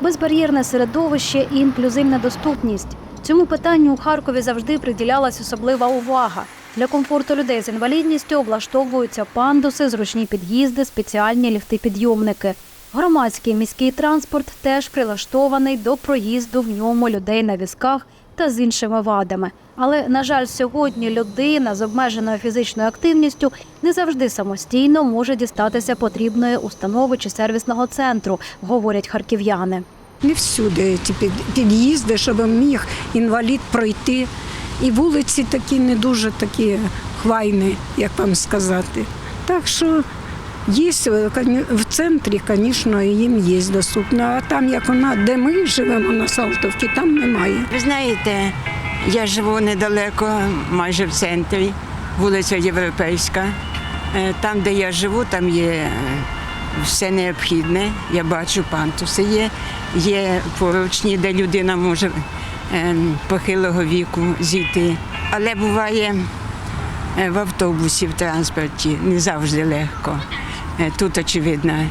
безбар'єрне середовище і інклюзивна доступність. Цьому питанню у Харкові завжди приділялась особлива увага. Для комфорту людей з інвалідністю облаштовуються пандуси, зручні під'їзди, спеціальні ліфти-підйомники. Громадський міський транспорт теж прилаштований до проїзду в ньому людей на візках та з іншими вадами. Але, на жаль, сьогодні людина з обмеженою фізичною активністю не завжди самостійно може дістатися потрібної установи чи сервісного центру, говорять харків'яни. Не всюди ці під'їзди, щоб міг інвалід пройти. І вулиці такі не дуже такі хвайні, як вам сказати. Так що є коні- в центрі, звісно, їм є доступно. А там, як вона, де ми живемо на Салтовці, там немає. Ви знаєте, я живу недалеко, майже в центрі, вулиця Європейська. Е, Там, де я живу, там є е, все необхідне. Я бачу, пантуси є, є поручні, де людина може е, похилого віку зійти. Але буває е, в автобусі, в транспорті не завжди легко. Е, Тут, очевидно, е,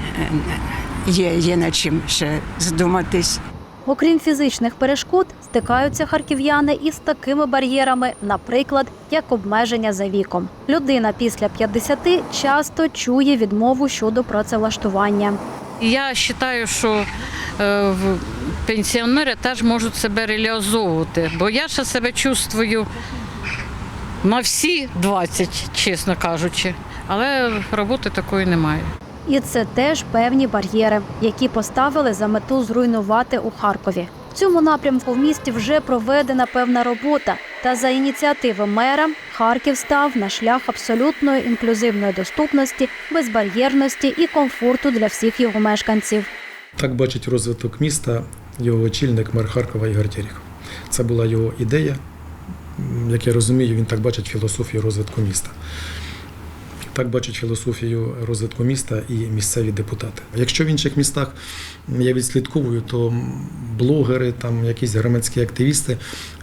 є, є над чим ще задуматись. Окрім фізичних перешкод, стикаються харків'яни із такими бар'єрами, наприклад, як обмеження за віком. Людина після 50 часто чує відмову щодо працевлаштування. Я вважаю, що е, пенсіонери теж можуть себе реалізовувати, бо я ще себе чувствую на всі 20, чесно кажучи, але роботи такої немає. І це теж певні бар'єри, які поставили за мету зруйнувати у Харкові. В цьому напрямку в місті вже проведена певна робота. Та за ініціативи мера Харків став на шлях абсолютної інклюзивної доступності, безбар'єрності і комфорту для всіх його мешканців. Так бачить розвиток міста його очільник мер Харкова Ігор Терехов. Це була його ідея. Як я розумію, він так бачить філософію розвитку міста. Так бачить філософію розвитку міста і місцеві депутати. Якщо в інших містах я відслідковую, то блогери, там якісь громадські активісти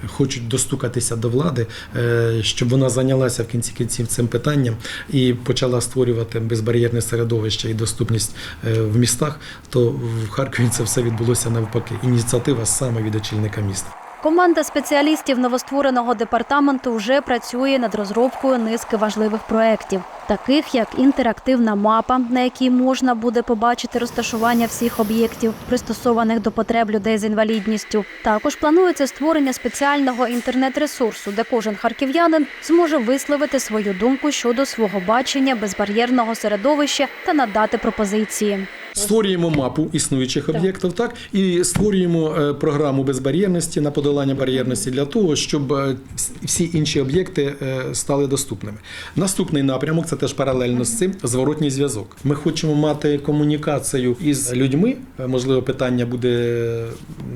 хочуть достукатися до влади, е, щоб вона зайнялася в кінці кінців цим питанням і почала створювати безбар'єрне середовище і доступність е, в містах, то в Харкові це все відбулося навпаки. Ініціатива саме від очільника міста. Команда спеціалістів новоствореного департаменту вже працює над розробкою низки важливих проєктів, таких як інтерактивна мапа, на якій можна буде побачити розташування всіх об'єктів, пристосованих до потреб людей з інвалідністю. Також планується створення спеціального інтернет-ресурсу, де кожен харків'янин зможе висловити свою думку щодо свого бачення безбар'єрного середовища та надати пропозиції. Створюємо мапу існуючих об'єктів, так і створюємо е, програму безбар'єрності на подолання бар'єрності для того, щоб е, всі інші об'єкти е, стали доступними. Наступний напрямок це теж паралельно з цим зворотній зв'язок. Ми хочемо мати комунікацію із людьми. Можливо, питання буде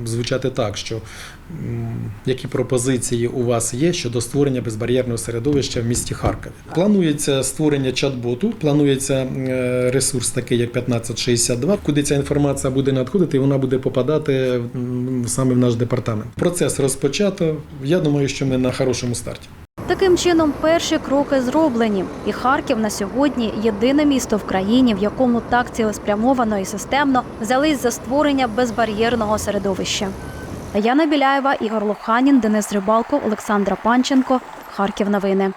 звучати так, що які пропозиції у вас є щодо створення безбар'єрного середовища в місті Харкові. Планується створення чат-боту, планується ресурс такий, як 1562, куди ця інформація буде надходити, і вона буде попадати саме в наш департамент. Процес розпочато. Я думаю, що ми на хорошому старті. Таким чином, перші кроки зроблені, і Харків на сьогодні єдине місто в країні, в якому так цілеспрямовано і системно взялись за створення безбар'єрного середовища. Яна Біляєва, Ігор Лоханін, Денис Рибалко, Олександра Панченко. Харків новини.